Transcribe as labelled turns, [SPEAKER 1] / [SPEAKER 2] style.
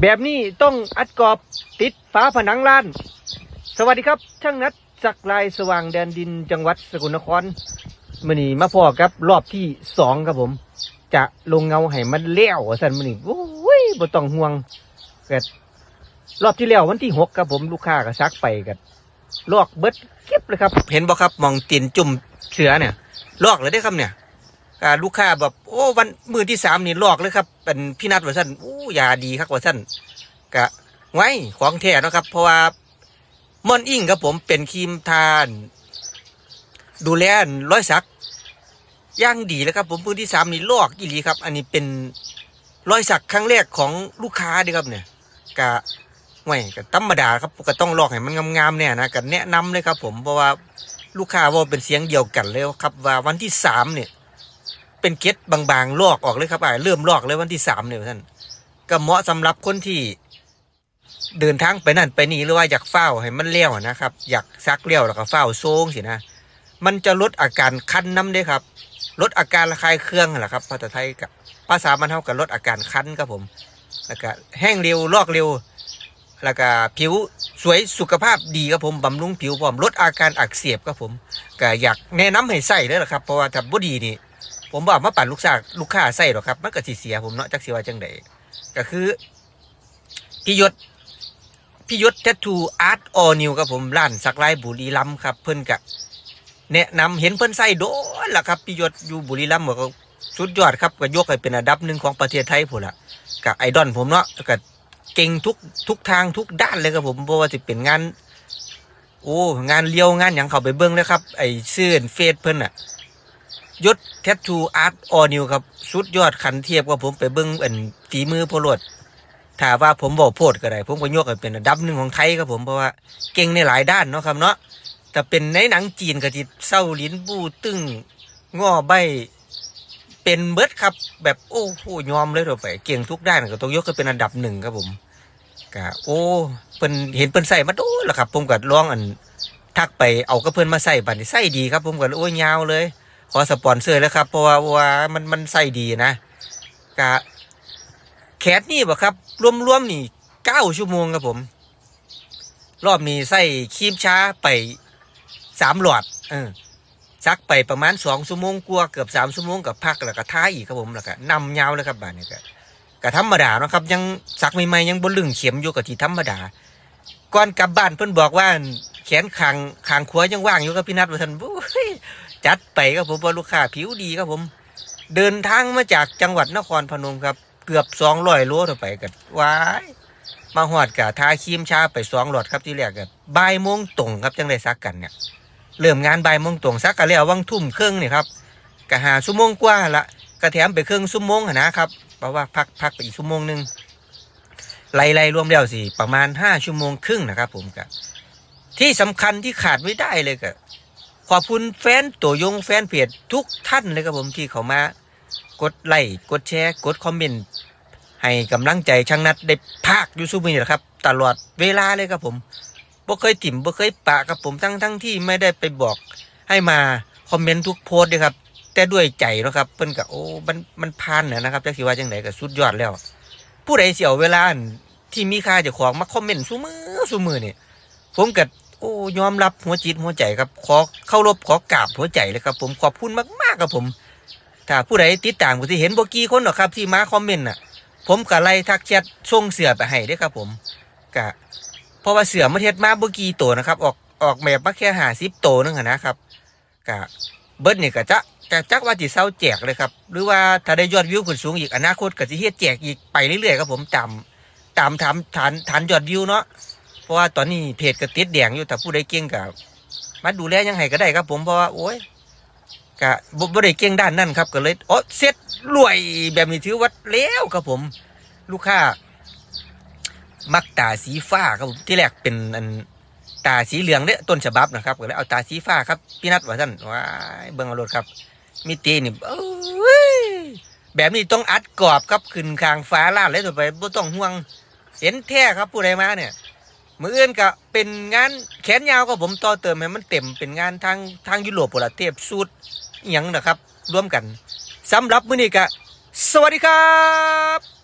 [SPEAKER 1] แบบนี้ต้องอัดกรอบติดฝาผนังร้าน สวัสดีครับ ช่างนัดสักลายสว่างแดนดินจังหวัดสกลนครมื่อนี้มาพอครับรอบที่สองครับผม จะลงเงาให้มันเลี้ยวสันมื่อนี้โอ้ยบ่ต้องห่วงเกิดรอบที่แล้ววันที่หกครับผมลูกค้าก็ซักไปกันลอกเบิดเก็บเลยครับ เห็นบ่ครับมองตีนจุ่มเสือเนี่ยลอกเลยได้ครับเนี่ย อ่าลูกค้าแบบโอ้วันมือที่สามนี่ลอกเลยครับ เป็นพี่นัดว่าสั้นโอ้ยาดีครับว่าสั้นกะไว้ของแท้นะครับ เพราะว่ามอนอิงครับผมเป็นครีมทาน ดูแลร้อยสักย่างดีเลยครับ ผมมือที่สามนี่ลอกอีหลีครับ อันนี้เป็นรอยสักครั้งแรกของลูกค้าดีครับเนี่ยกะไว้กะธรรมดาครับก็ต้องลอกให้มันงามๆเนี่ยนะกันแนะนำเลยครับ ผมเพราะว่าลูกค้าว่าเป็นเสียงเดียวกันเลยครับว่าวันที่สามเนี่ย เป็นเก็ตบางๆลอกออกเลยครับอ่าเริ่มลอกเลยวันที่สามเนี่ยท่านก็เหมาะสำหรับคนที่เดินทางไปนั่นไปนี่หรือว่าอยากเฝ้าให้มันเลี้ยวนะครับ อยากซักเลี้ยวแล้วก็เฝ้าโซงสินะ มันจะลดอาการคันน้ำได้ครับ ลดอาการระคายเคืองแหละครับภาษาไทยกับภาษามันเท่ากับลดอาการคันครับผม แล้วก็แห้งเร็วลอกเร็ว แล้วก็ผิวสวยสุขภาพดีครับผมบำรุงผิวพร้อมลดอาการอักเสบครับผมก็อยากแนะนำให้ใส่เลยละครับเพราะว่าถ้าบ่ดีนี่ ผมบอกมาปั่นลูกค้าลูกค้าใส่หรอกครับ มันก็สิเสียผมเนาะจักสิว่าจังไดก็คือพี่ยศพี่ยศแททูอาร์ตออนิวครับผมร้านสักลายบุรีรัมครับ เพิ่นกะแนะนำเห็นเพิ่นใส่โดนล่ะครับพี่ยศอยู่บุรีรัมย์บอกว่าสุดยอดครับก็ยกให้เป็นอันดับหนึ่งของประเทศไทยพุ่นละกับไอดอลผมเนาะก็เก่งทุกทุกทางทุกด้านเลยครับผมเพราะว่าจะเป็นงาน โอ้งานเลี้ยวงานอย่างเขาไปเบิ้งเลยครับ ไอซื่อเฟซเพิ่นอะ ยศแทททูอาร์ตออนิวครับสุดยอดขันเทียบกับผมไปเบิ้งอันฝีมือพลวดถ้าว่าผมบอกโพดก็ได้ผมก็ยกให้เป็นอันดับหนึ่งของไทยครับผมเพราะว่าเก่งในหลายด้านเนาะครับเนาะแต่เป็นในหนังจีนก็จิเศร้าลิ้นบูตึงง้อใบเป็นเบิดครับ แบบโอ้โหยอมเลยเราไปเก่งทุกด้านก็ต้องยกให้เป็นอันดับหนึ่งครับผมก็โอ้เพิ่นเห็นเพิ่นใส่มาโดนแล้วครับ ผมก็ลองอันทักไปเอาก็เพิ่นมาใส่บัดนี้ใส่ดีครับ ผมก็โอ้ยยาวเลย ขอสปอนเซอร์แล้วครับ เพราะว่าว่ามันมันใส่ดีนะกะแคสนี่บ่ครับ รวมๆนี่เก้าชั่วโมงครับผม รอบนี้ใส่ครีมช้าไปสามหลอด เออซักไปประมาณสองชั่วโมงกว่าเกือบสามชั่วโมงกับพักแล้วก็ท้ายอีกครับผมแล้วก็นำยาวเลยครับบ้านนี้ก็ก็ธรรมดาเนาะครับ ยังซักใหม่ๆยังบนลึงเข็มอยู่กับที่ธรรมดาก่อนกลับบ้านเพิ่นบอกว่าแขนขางขางขวายังว่างอยู่กับพี่นัทว่าท่านบุ้ย จัดไปครับผมว่าลูกค้าผิวดีครับผม เดินทางมาจากจังหวัดนครพนมครับ เกือบสองร้อยโลต่อไปกันว้ายมาหอดกับทาครีมชาไปสองหลอดครับที่แรกกันบ่ายโมงตรงครับจังได้ซักกันเนี่ยเริ่มงานบ่ายโมงตรงซักกันแล้ววังทุ่มครึ่งนี่ครับกะหาชั่วโมงกว่าละกระแถมไปครึ่งชั่วโมงหั้นนะครับเพราะว่าพักพักไปอีกชั่วโมงหนึ่งไล่ๆรวมแล้วสิประมาณห้าชั่วโมงครึ่งนะครับ ผมกะที่สำคัญที่ขาดไม่ได้เลยกะ ขอบคุณแฟนตัวยงแฟนเพจทุกท่านเลยครับผมที่เขามากดไลค์กดแชร์กดคอมเมนต์ให้กำลังใจช่างนัดได้ภาคยูซูนี่แหละครับ ตลอดเวลาเลยครับผมบ่เคยติ่มบ่เคยปะครับผมทั้งทั้งที่ไม่ได้ไปบอกให้มาคอมเมนต์ทุกโพสต์เลยครับ แต่ด้วยใจนะครับเพิ่นก็โอ้มันมันพันนะนะครับจักสิว่าจังไดก็สุดยอดแล้ว ผู้ใดเสียเวลาที่มีค่าจะของมาคอมเมนต์ซุมือซุมือนี่ผมก็ โอ้ยอมรับหัวจิตหัวใจครับขอเข้ารบขอกราบหัวใจเลยครับ ผมขอบคุณมากๆครับผม ถ้าผู้ใดติดตามก็สิเห็นบกี่คนหรอกครับ ที่มาคอมเมนต์น่ะ ผมก็ไล่ทักแชทส่งเสือไปให้ด้อครับ ผมกะเพราะว่าเสือมาเทศมาบกี่ตัวนะครับ ออกออกแบบมาแค่หาสิบตัวนึงอะนะครับกะเบิร์ดนี่ยก็จะจะจักว่าจิเศร้าแจกเลยครับ หรือว่าถ้าได้ยอดวิวขึ้นสูงอีกอนาคตก็จะเฮ็ดแจกอีกไปเรื่อยๆครับผมตามตามฐานฐานฐานยอดวิวเนาะ ราะว่าตอนนี้เพจก็ติดแดงอยู่แต่ผู้ใดเก่งกับมาดูแลยังไงก็ได้ครับ ผมเพราะว่าโอ้ยกะบบ่ได้เก่งด้านนั้นครับก็เลยอ๋อเซ็ตรวยแบบนี้ถือว่าแล้วครับผม ลูกค้า มักตาสีฟ้าครับผมที่แรกเป็นอันตาสีเหลืองเนี่ยต้นฉบับนะครับก็เลยเอาตาสีฟ้าครับพี่นัทว่าท่านว้ายเบิ่งเอารถครับ มีตีนี่เอ้ยแบบนี้ต้องอัดกรอบครับขึ้นคางฟ้าลาดเลยต่อไปบ่ต้องห่วงเห็นแท้ครับผู้ใดมาเนี่ย มืออื่นก็เป็นงานแขนยาวก็ผมต่อเติมให้มันเต็มเป็นงานทางทางยุโรปโปรเทพสูตรอย่างนะครับร่วมกันสำหรับมื้อนี้ก็สวัสดีครับ